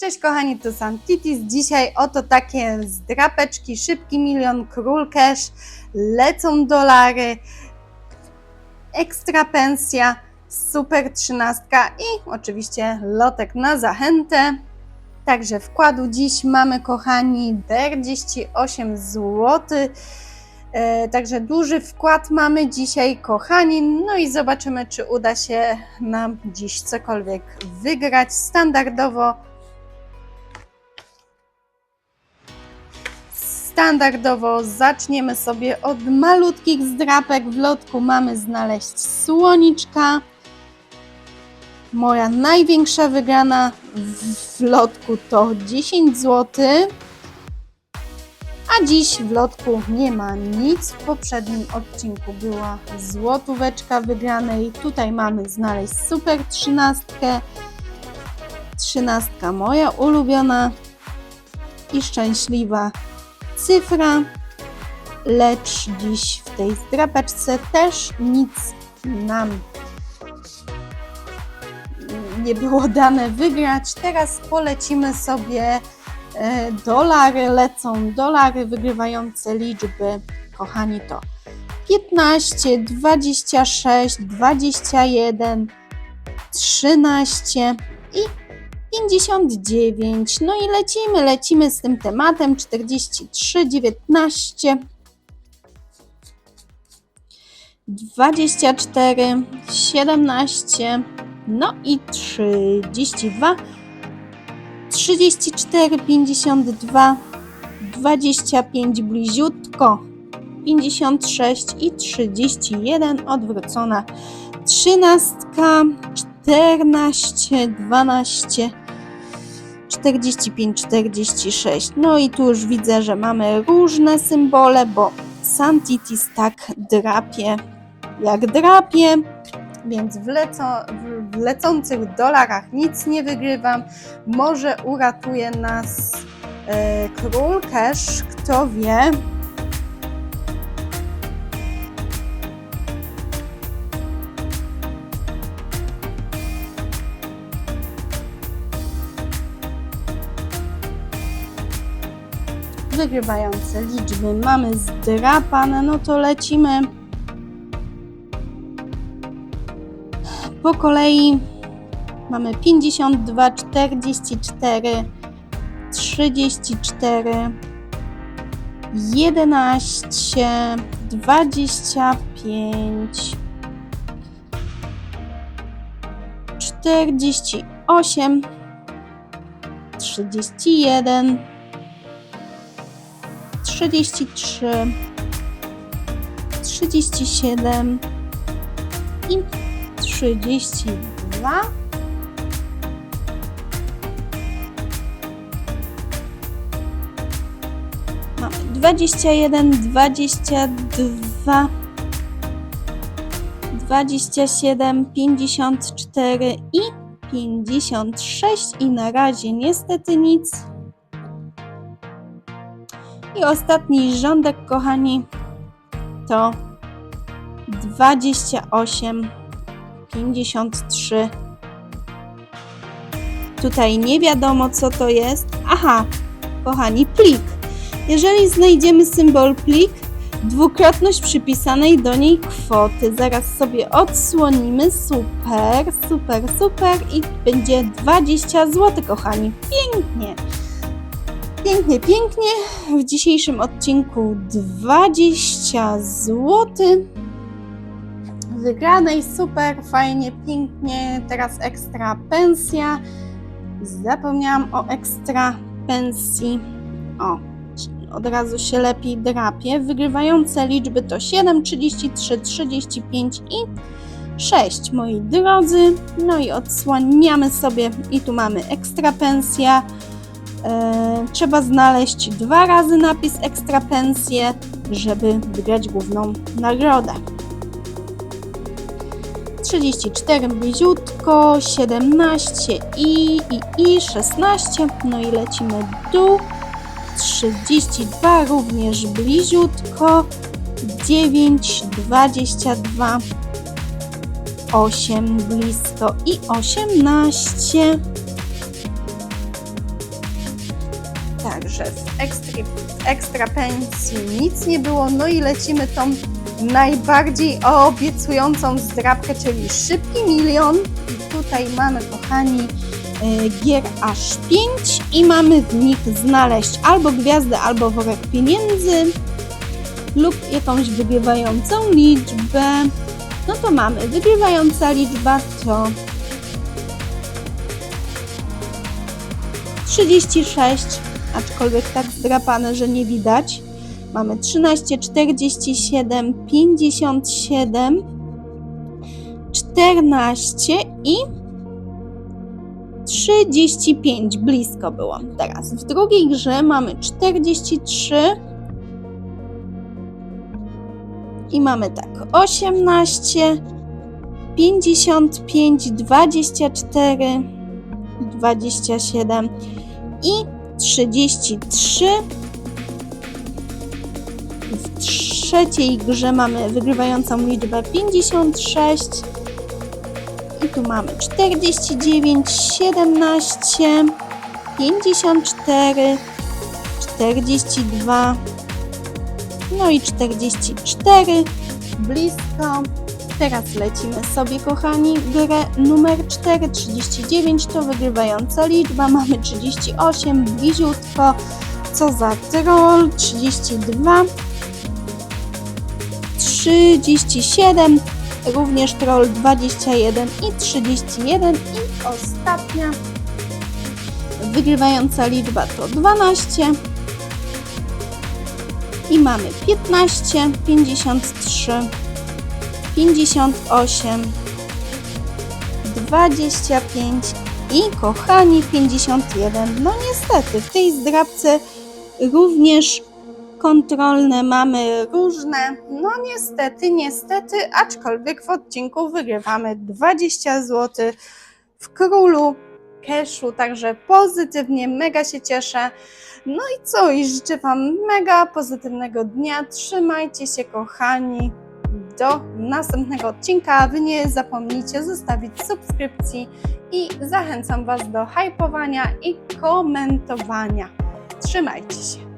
Cześć kochani, to sam Titis. Dzisiaj oto takie zdrapeczki, szybki milion, król cash, lecą dolary, ekstra pensja, super trzynastka i oczywiście lotek na zachętę. Także wkładu dziś mamy kochani 48 zł. E, Także duży wkład mamy dzisiaj, kochani. No i zobaczymy, czy uda się nam dziś cokolwiek wygrać. Standardowo Standardowo zaczniemy sobie od malutkich zdrapek. W lotku mamy znaleźć słoniczka. Moja największa wygrana w lotku to 10 zł. A dziś w lotku nie ma nic. W poprzednim odcinku była złotóweczka wygranej. Tutaj mamy znaleźć super trzynastkę. Trzynastka moja ulubiona i szczęśliwa cyfra, lecz dziś w tej zdrapeczce też nic nam nie było dane wygrać. Teraz polecimy sobie e, dolary, lecą dolary wygrywające liczby, kochani to 15, 26, 21, 13 i 59. No i lecimy, lecimy z tym tematem 43, 19, 24, 17, no i 32, 34, 52, 25 bliziutko, 56 i 31 odwrócona. Trzynastka, 14, 12, 45, 46. No i tu już widzę, że mamy różne symbole, bo Santitis tak drapie, jak drapie, więc w, leco, w lecących dolarach nic nie wygrywam. Może uratuje nas e, król cash, kto wie. wygrywające liczby mamy zdrapane, no to lecimy po kolei. Mamy 52, 44, 34, 11, 25, 48, 31, 33, 37 i 32. Mamy 21, 22, 27, 54 i 56 i na razie niestety nic. I ostatni rządek, kochani, to 28, 53. Tutaj nie wiadomo, co to jest. Aha, kochani, plik. Jeżeli znajdziemy symbol plik, dwukrotność przypisanej do niej kwoty. Zaraz sobie odsłonimy. Super, super, super. I będzie 20 zł, kochani. Pięknie. Pięknie, pięknie. W dzisiejszym odcinku 20 zł. Wygranej, super, fajnie, pięknie. Teraz ekstra pensja. Zapomniałam o ekstra pensji. O, od razu się lepiej drapie. Wygrywające liczby to 7, 33, 35 i 6, moi drodzy. No i odsłaniamy sobie i tu mamy ekstra pensja. E, trzeba znaleźć dwa razy napis ekstra pensje, żeby wygrać główną nagrodę. 34 bliziutko, 17 i, i, i 16, no i lecimy w dół, 32 również bliziutko, 9, 22, 8 blisko i 18. Także w ekstra, w ekstra pensji nic nie było, no i lecimy tą najbardziej obiecującą zdrabkę, czyli szybki milion. I tutaj mamy, kochani, y, gier aż 5 i mamy w nich znaleźć albo gwiazdę, albo worek pieniędzy lub jakąś wygrywającą liczbę. No to mamy wygrywająca liczba to 36, aczkolwiek tak zdrapane, że nie widać. Mamy 13, 47, 57, 14 i 35. Blisko było. Teraz w drugiej grze mamy 43 i mamy tak 18, 55, 24, 27 i 33. trzeciej grze mamy wygrywającą liczbę 56. I tu mamy 49, 17, 54, 42, no i 44. Blisko. Teraz lecimy sobie, kochani, grę numer 4, 39 to wygrywająca liczba, mamy 38, bliziutko, co za troll, 32, 37, również troll 21 i 31 i ostatnia wygrywająca liczba to 12 i mamy 15, 53, 58, 25 i kochani 51. No niestety w tej zdrabce również kontrolne mamy różne. No niestety, niestety, aczkolwiek w odcinku wygrywamy 20 zł w królu cashu, także pozytywnie, mega się cieszę. No i co? I życzę Wam mega pozytywnego dnia. Trzymajcie się, kochani. Do następnego odcinka. Wy nie zapomnijcie zostawić subskrypcji i zachęcam Was do hypowania i komentowania. Trzymajcie się.